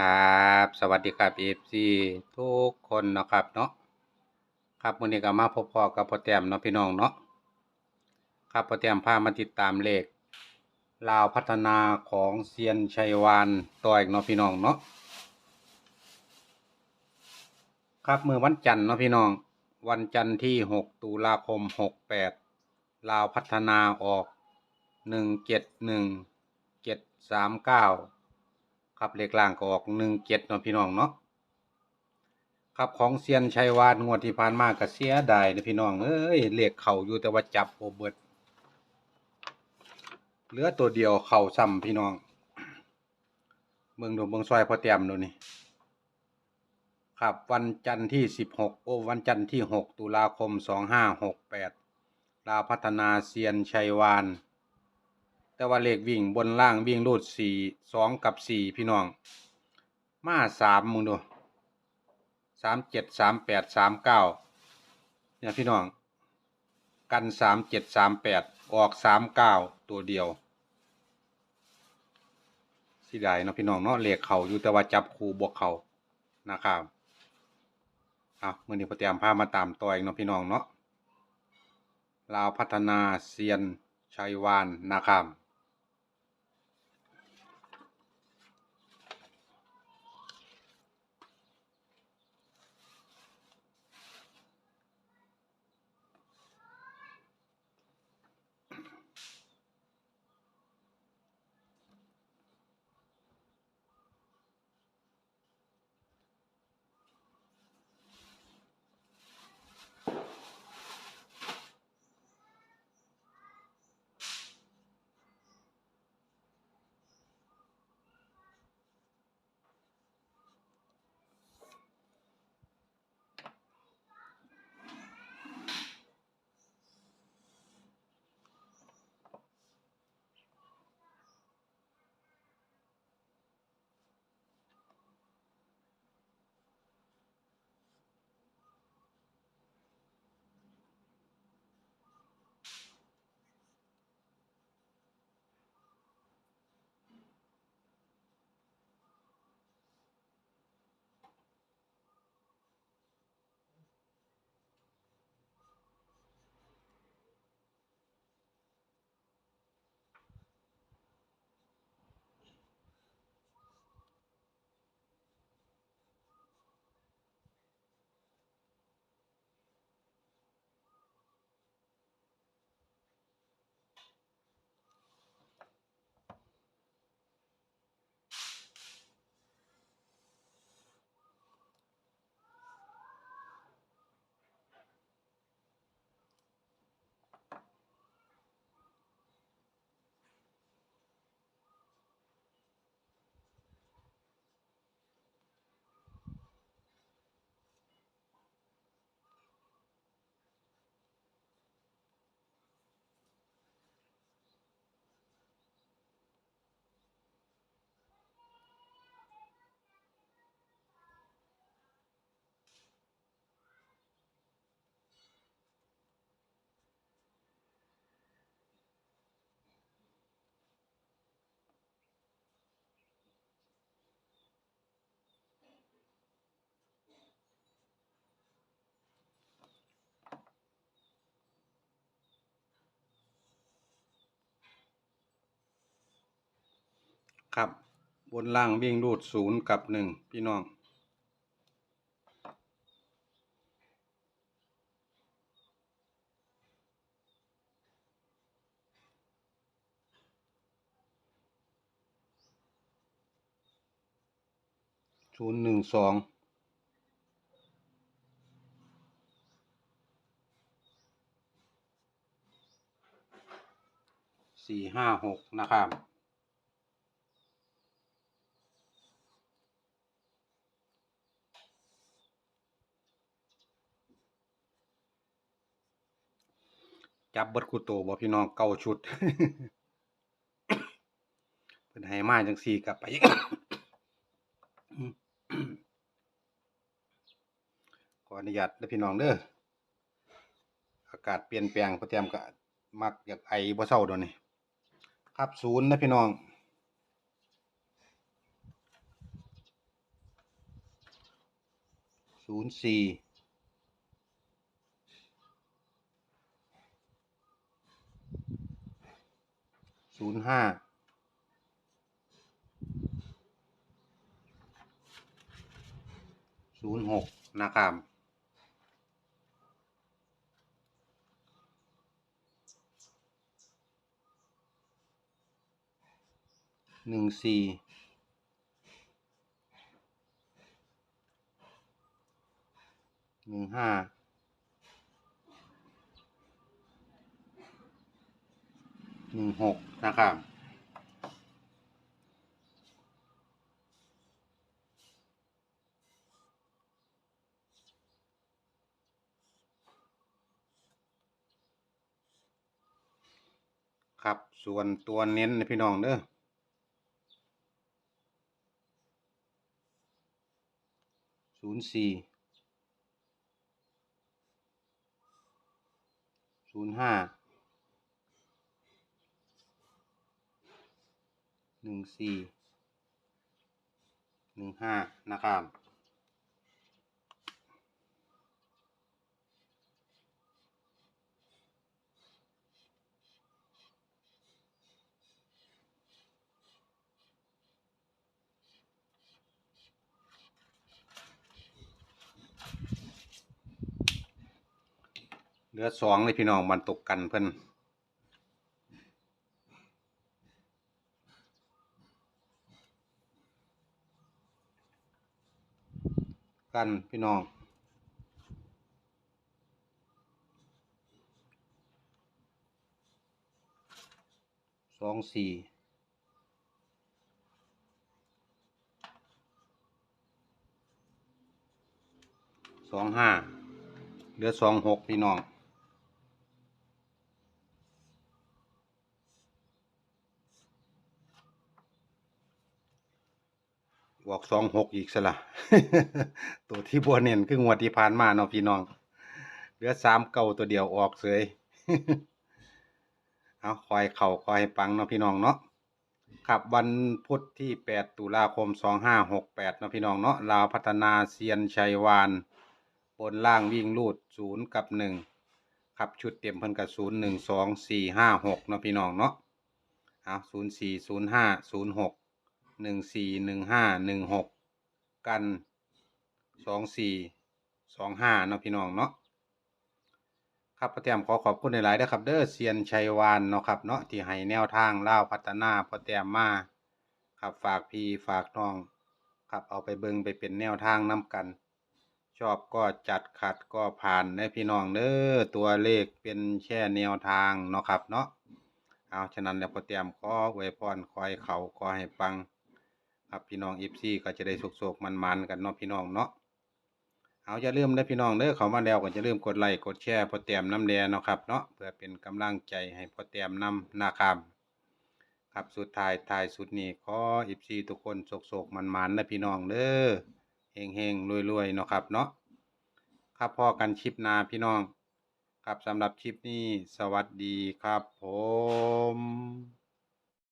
ครับ สวัสดีครับ FC ทุกคนเนาะครับเนาะครับวันนี้ก็มาพบพอกับพ่อแต้มเนาะพี่น้องเนาะครับพ่อแต้มพามาติดตามเลขลาวพัฒนาของเซียนชัยวานต่ออีกเนาะพี่น้องเนาะครับเมื่อวันจันทร์เนาะพี่น้อง วันจันทร์ที่ 6 ตุลาคม 68 ลาวพัฒนาออก 171 739 ครับเลขล่างก็ออกหนึ่งเจ็ดเนาะพี่น้องเนาะครับของเซียนชัยวานงวดที่ผ่านมาก็เสียดายนะพี่น้องเอ้ยเลขเข่าอยู่แต่ว่าจับโอเบิดเหลือตัวเดียวเข่าซ้ำพี่น้องเมืองดูเมืองซอยพอเตรียมดูนี่ครับวันจันทร์ที่สิบหกโอ้วันจันทร์ที่หกตุลาคมสองห้าหกแปดลาพัฒนาเซียนชัยวาน แต่ว่าเลขวิ่งบนล่างวิ่งรูดสี่สองกับสี่พี่น้อง มาสามมึงดูสามเจ็ดสามแปดสามเก้าเนี่ยพี่น้อง กันสามเจ็ดสามแปดออกสามเก้าตัวเดียวสิได้เนาะพี่น้องเนาะเลขเขาอยู่แต่ว่าจับคูบวกเขานะครับเอาเมื่อนี้พอเตรียมพามาตามต่ออีกเนาะพี่น้องเนาะลาวพัฒนาเซียนชัยวานนะครับ ครับ บนล่างวิ่งรูดศูนย์กับหนึ่งพี่น้อง ศูนย์หนึ่งสองสี่ห้าหกนะครับ จับเบิดกูโตบ่พี่น้องเก่าชุดเป็นให้มาจังสี่กลับไปขออนุญาตเด้อพี่น้องเด้ออากาศเปลี่ยนแปลงประเตรียมก็มักอยากไอบ่เศร้าเดี๋ยวนี้ครับศูนย์นะพี่น้องศูนย์สี่ ศูนย์ห้าศูนย์หกนะครับหนึ่งสี่หนึ่งห้า หนึ่งหกนะครับครับส่วนตัวเน้นนะพี่น้องเด้อศูนย์สี่ศูนย์ห้า หนึ่งสี่หนึ่งห้านะครับเหลือสองเลยพี่น้องมันตกกันเพิ่น กันพี่น้อง สองสี่สองห้าเหลือสองหกพี่น้อง บอกสองหกอีกสละ ตัวที่บัวเน้นคืองวดที่ผ่านมาเนาะพี่น้อง เหลือสามเก่าตัวเดียวออกเสยเอาคอยเข่าคอยปังเนาะพี่น้องเนาะครับวันพุธที่แปดตุลาคมสองห้าหกแปดเนาะพี่น้องเนาะลาวพัฒนาเซียนชัยวาน บนล่างวิ่งลูดศูนย์กับหนึ่งครับชุดเต็มเพิ่นกับศูนย์หนึ่งสองสี่ห้าหกเนาะพี่น้องเนาะเอาศูนย์สี่ศูนย์ หนึ่งสี่หนึ่งห้าหนึ่งหกกันสองสี่สองห้าเนาะพี่น้องเนาะครับพ่อแต้มขอขอบคุณหลายๆนะครับ เด้อเซียนชัยวานเนาะครับเนาะที่ให้แนวทางเล่าพัฒนาพ่อแต้มมาครับฝากพี่ฝากน้องครับเอาไปเบิงไปเป็นแนวทางนํกัน ชอบก็จัดขัดก็ผ่านนะพี่น้องเด้อตัวเลขเป็นแค่แนวทางเนาะครับเนาะเอาฉะนั้นแล้วพอเตรียมขออวพรคอยเขาขอให้ปัง ครับพี่น้องอีฟซีก็จะได้สุกๆมันๆกันเนาะพี่น้องเนาะเอาอย่าลืมนะพี่น้องเด้อเขามาแล้วก็จะลืมกดไลค์กดแชร์พอเตรียมน้ำแดงเนาะครับเนาะเพื่อเป็นกำลังใจให้พอเตรียมนำนะครับครับสุดท้ายท้ายสุดนี้ขออีฟซีทุกคนโศกๆมันๆนะพี่น้องเด้อเฮงเฮงรวยรวยๆเนาะครับเนาะครับพอกันชิปนาพี่น้อง ครับสำหรับคลิปนี้สวัสดีครับผม